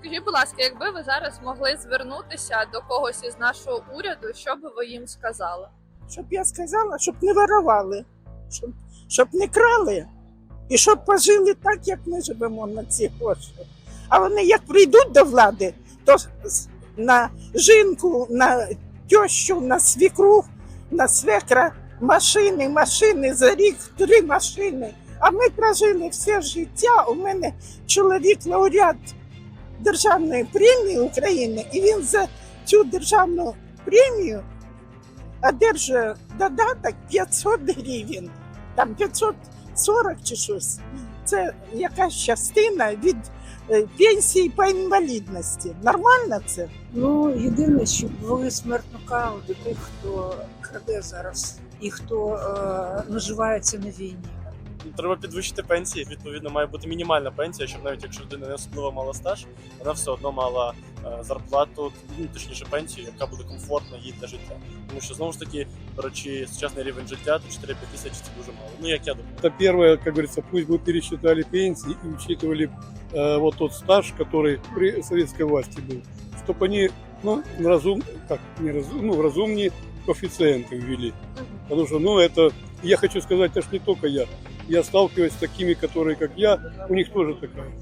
Скажіть, будь ласка, якби ви зараз могли звернутися до когось із нашого уряду, що би ви їм сказали? Щоб я сказала, щоб не воровали, щоб, щоб не крали і щоб пожили так, як ми живемо на ці гроші. А вони як прийдуть до влади, то на жінку, на тещу, на свікру, на свекра машини, машини за рік, три машини. А ми прожили все життя. У мене чоловік лауреат Державної премії України, і він за цю державну премію одержує додаток 500 гривень, там 540 чи щось. Це якась частина від е, пенсії по інвалідності. Нормально це? Ну, єдине, щоб ввели смертну кару до тих, хто краде зараз і хто е, наживається на війні Треба підвищити пенсії. Відповідно, має бути мінімальна пенсія, щоб навіть якщо людина не особливо мала стаж, вона все одно мала е, зарплату, ну точніше пенсію, яка буде комфортна їй для життя. Тому що знову ж таки, беручи сучасний рівень життя, то 4-5 тисяч це дуже мало. Ну як я думаю. Это первое, как говорится, пусть бы пересчитали пенсии и учитывали э, вот тот стаж, который при советской власти был, чтобы они, ну, разум, как, не разум, ну, разумнее коэффициенты ввели. Потому что, ну, это, я хочу сказать, это ж не только я. Я сталкиваюсь с такими, которые, как я, у них тоже такая.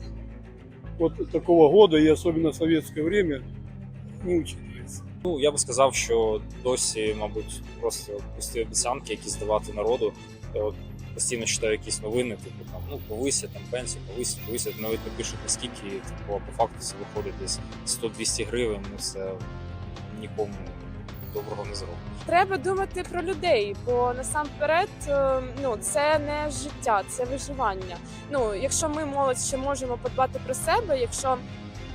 Вот такого года, и особенно советское время, не учитывается. Ну, я би сказав, що досі, мабуть, просто пусті обіцянки, які здавати народу. Я от постійно читаю якісь новини, типу там ну повисять там пенсію, повисять, повисять, навіть не пишуть наскільки, типу, а по факту це виходить десь 100-200 гривень. Ну це нікому доброго не зробиш. Треба думати про людей, бо насамперед е, ну це не життя, це виживання. Ну, якщо ми молодь ще можемо подбати про себе, якщо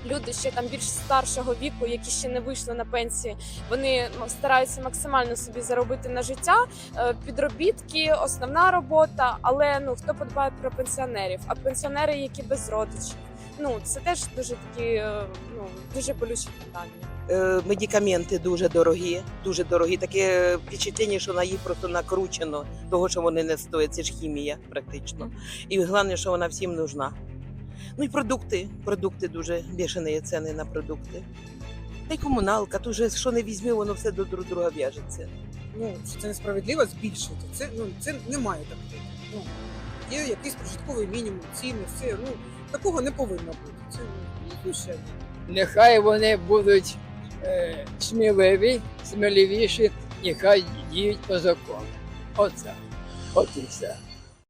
люди ще там більш старшого віку, які ще не вийшли на пенсії, вони стараються максимально собі заробити на життя. е, Підробітки, основна робота. Але ну хто подбає про пенсіонерів? А пенсіонери, які без родичів, ну це теж дуже такі е, ну дуже болючі питання. Е, медикаменти дуже дорогі, дуже дорогі. Таке впечатлення, що на їх просто накручено, того, що вони не стоять. Це ж хімія практично. І головне, що вона всім нужна. Ну і продукти. Продукти дуже бешені ціни на продукти. Та й комуналка, то вже що не візьми, воно все до друг друга в'яжеться. ну, що це несправедливо збільшувати. Це, ну, це не має так бути. Ну, є якийсь прожитковий мінімум, ціни, все. Ну, такого не повинно бути. Це ну, знущання. Нехай вони будуть е, сміливі, сміливіші, нехай діють по закону. Оце. От і все.